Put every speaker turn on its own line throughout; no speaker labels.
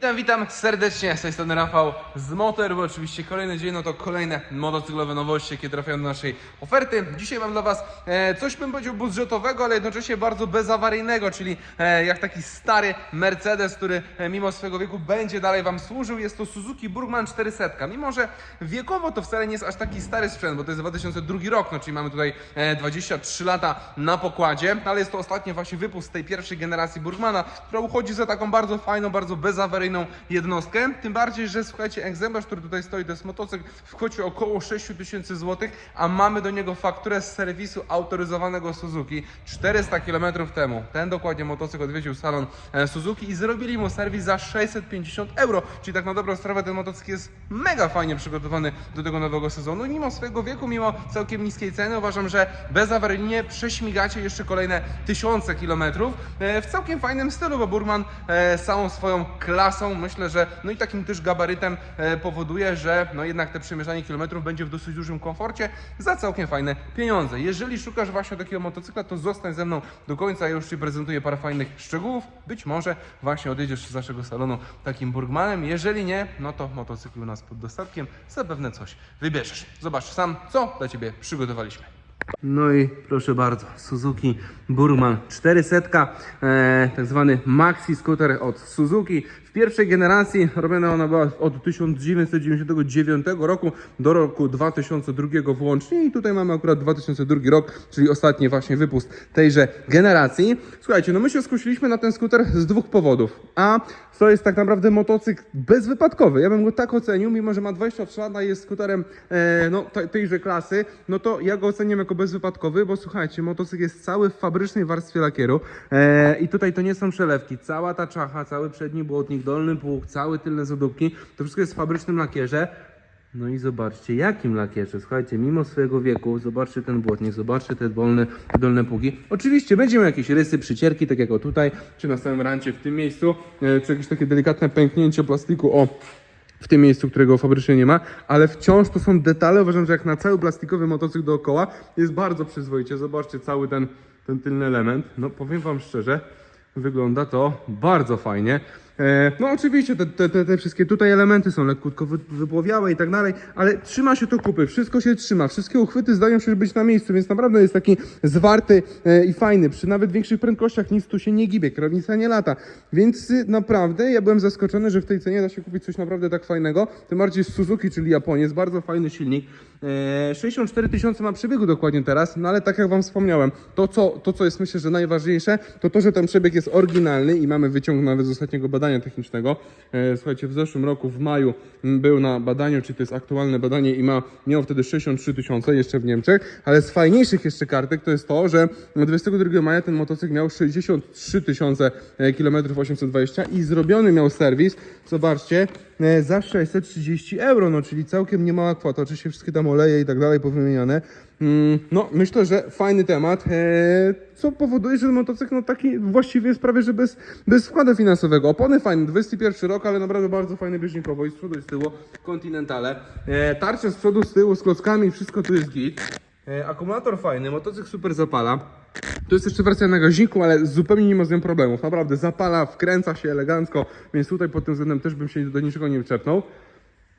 Witam, witam serdecznie, z tej strony Rafał z Motor, bo oczywiście kolejny dzień, no to kolejne motocyklowe nowości, jakie trafiają do naszej oferty. Dzisiaj mam dla Was e, coś, bym powiedział, budżetowego, ale jednocześnie bardzo bezawaryjnego, czyli e, jak taki stary Mercedes, który e, mimo swojego wieku będzie dalej Wam służył. Jest to Suzuki Burgman 400. Mimo, że wiekowo to wcale nie jest aż taki stary sprzęt, bo to jest 2002 rok, no czyli mamy tutaj e, 23 lata na pokładzie, ale jest to ostatni właśnie wypust tej pierwszej generacji Burgmana, która uchodzi za taką bardzo fajną, bardzo bezawaryjną jednostkę. Tym bardziej, że słuchajcie, egzemplarz, który tutaj stoi, to jest motocykl w kwocie około 6 tysięcy złotych, a mamy do niego fakturę z serwisu autoryzowanego Suzuki 400 km temu. Ten dokładnie motocykl odwiedził salon e, Suzuki i zrobili mu serwis za 650 euro, czyli tak na dobrą sprawę ten motocykl jest mega fajnie przygotowany do tego nowego sezonu. Mimo swojego wieku, mimo całkiem niskiej ceny, uważam, że bezawaryjnie prześmigacie jeszcze kolejne tysiące kilometrów e, w całkiem fajnym stylu, bo Burman e, całą swoją myślę, że no i takim też gabarytem e, powoduje, że no jednak te przemierzanie kilometrów będzie w dosyć dużym komforcie za całkiem fajne pieniądze. Jeżeli szukasz właśnie takiego motocykla, to zostań ze mną do końca, ja już Ci prezentuję parę fajnych szczegółów. Być może właśnie odjedziesz z naszego salonu takim Burgmanem. Jeżeli nie, no to motocykl u nas pod dostatkiem, zapewne coś wybierzesz. Zobacz sam, co dla Ciebie przygotowaliśmy. No i proszę bardzo, Suzuki Burman 400, e, tak zwany maxi scooter od Suzuki. W pierwszej generacji robiona ona była od 1999 roku do roku 2002 włącznie i tutaj mamy akurat 2002 rok, czyli ostatni właśnie wypust tejże generacji. Słuchajcie, no my się skusiliśmy na ten skuter z dwóch powodów. A to jest tak naprawdę motocykl bezwypadkowy. Ja bym go tak ocenił, mimo że ma 23 lata i jest skuterem e, no, te- tejże klasy, no to ja go oceniam jako bezwypadkowy, bo słuchajcie, motocykl jest cały w fabrycznej warstwie lakieru e, i tutaj to nie są przelewki. Cała ta czacha, cały przedni błotnik, dolny pług, całe tylne zadupki, to wszystko jest w fabrycznym lakierze. No i zobaczcie, jakim lakierze. Słuchajcie, mimo swojego wieku, zobaczcie ten błotnik, zobaczcie te dolne, dolne pługi. Oczywiście będzie miał jakieś rysy, przycierki, tak jak o tutaj, czy na samym rancie w tym miejscu, e, czy jakieś takie delikatne pęknięcie plastiku, o w tym miejscu, którego fabrycznie nie ma, ale wciąż to są detale. Uważam, że jak na cały plastikowy motocykl dookoła jest bardzo przyzwoicie. Zobaczcie cały ten, ten tylny element. No powiem Wam szczerze, wygląda to bardzo fajnie. E, no oczywiście te, te, te, wszystkie tutaj elementy są lekko wy, wypłowiałe i tak dalej, ale trzyma się to kupy, wszystko się trzyma, wszystkie uchwyty zdają się być na miejscu, więc naprawdę jest taki zwarty e, i fajny. Przy nawet większych prędkościach nic tu się nie gibie, kierownica nie lata, więc y, naprawdę ja byłem zaskoczony, że w tej cenie da się kupić coś naprawdę tak fajnego, tym bardziej z Suzuki, czyli Japoniec, bardzo fajny silnik. E, 64 tysiące ma przebiegu dokładnie teraz, no ale tak jak Wam wspomniałem, to co, to co jest myślę, że najważniejsze, to to, że ten przebieg jest oryginalny i mamy wyciąg nawet z ostatniego badania technicznego. E, słuchajcie, w zeszłym roku, w maju był na badaniu, czy to jest aktualne badanie i ma, miał wtedy 63 tysiące jeszcze w Niemczech, ale z fajniejszych jeszcze kartek to jest to, że 22 maja ten motocykl miał 63 tysiące e, kilometrów 820 i zrobiony miał serwis, zobaczcie, e, za 630 euro, no czyli całkiem niemała kwota, oczywiście wszystkie tam oleje i tak dalej powymieniane. Mm, No, myślę, że fajny temat, e, co powoduje, że motocykl no, taki właściwie jest prawie, że bez, bez wkładu finansowego. Opony fajne, 21 rok, ale naprawdę bardzo fajne bieżnikowo i z przodu i z tyłu, Continentale. E, Tarcze z przodu, z tyłu, z klockami, wszystko tu jest git. E, Akumulator fajny, motocykl super zapala. To jest jeszcze wersja na gaźniku, ale zupełnie nie ma z nią problemów. Naprawdę zapala, wkręca się elegancko, więc tutaj pod tym względem też bym się do niczego nie wczepnął.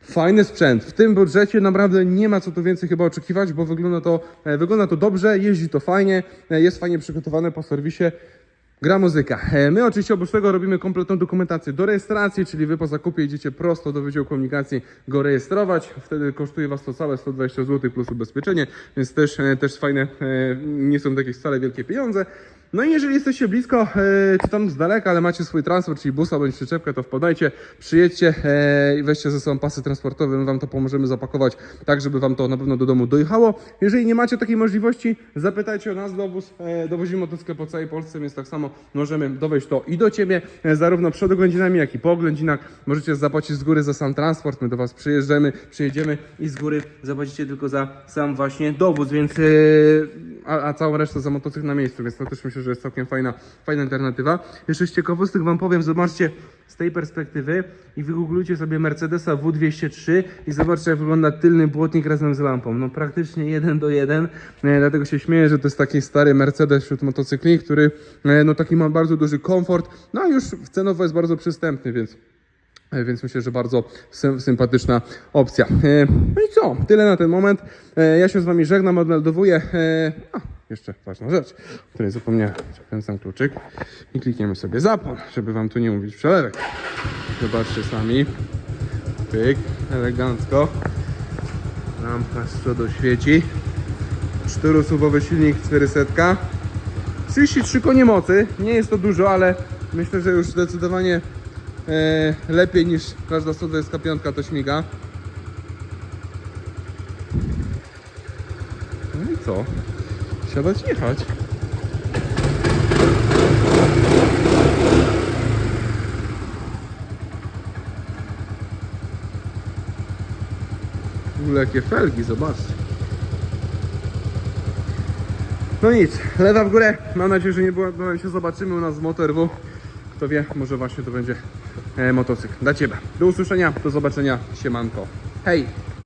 Fajny sprzęt. W tym budżecie naprawdę nie ma co tu więcej chyba oczekiwać, bo wygląda to, e, wygląda to dobrze, jeździ to fajnie, e, jest fajnie przygotowane po serwisie. Gra muzyka. E, My oczywiście oprócz tego robimy kompletną dokumentację do rejestracji, czyli wy po zakupie idziecie prosto do Wydziału Komunikacji go rejestrować. Wtedy kosztuje was to całe 120 zł plus ubezpieczenie, więc też, też fajne, nie są to jakieś wcale wielkie pieniądze. No i jeżeli jesteście blisko, e, czy tam z daleka, ale macie swój transport, czyli busa bądź przyczepkę, to wpadajcie, przyjedźcie e, i weźcie ze sobą pasy transportowe, my wam to pomożemy zapakować tak, żeby wam to na pewno do domu dojechało. Jeżeli nie macie takiej możliwości, zapytajcie o nas, dowóz, e, dowozimy motocykle po całej Polsce, więc tak samo możemy dowieść to i do Ciebie, zarówno przed oględzinami, jak i po oględzinach. Możecie zapłacić z góry za sam transport, my do Was przyjeżdżamy, przyjedziemy i z góry zapłacicie tylko za sam właśnie dowóz, więc a, a całą resztę za motocykl na miejscu, więc to też myślę, że jest całkiem fajna, fajna alternatywa. Jeszcze z ciekawostek Wam powiem, zobaczcie z tej perspektywy i wygooglujcie sobie Mercedesa W203 i zobaczcie jak wygląda tylny błotnik razem z lampą. No praktycznie jeden do jeden, e, dlatego się śmieję, że to jest taki stary Mercedes wśród motocykli, który e, no taki ma bardzo duży komfort, no a już cenowo jest bardzo przystępny, więc E, Więc myślę, że bardzo sym- sympatyczna opcja. E, No i co? Tyle na ten moment. E, Ja się z Wami żegnam, odmeldowuję. A, jeszcze ważna rzecz, o której zapomniałem. Przekręcam kluczyk i klikniemy sobie zapłon, żeby Wam tu nie mówić przelewek. Zobaczcie sami. Pyk, elegancko. Lampka z przodu świeci. Czterosuwowy silnik 400. 33 konie mocy. Nie jest to dużo, ale myślę, że już zdecydowanie e, lepiej niż każda 125 to śmiga. No i co? Siadać, jechać. W ogóle jakie felgi, zobaczcie. No nic, lewa w górę. Mam nadzieję, że nie było, bo się zobaczymy u nas w Motorwu. Kto wie, może właśnie to będzie e, motocykl dla Ciebie. Do usłyszenia, do zobaczenia, siemanko. Hej!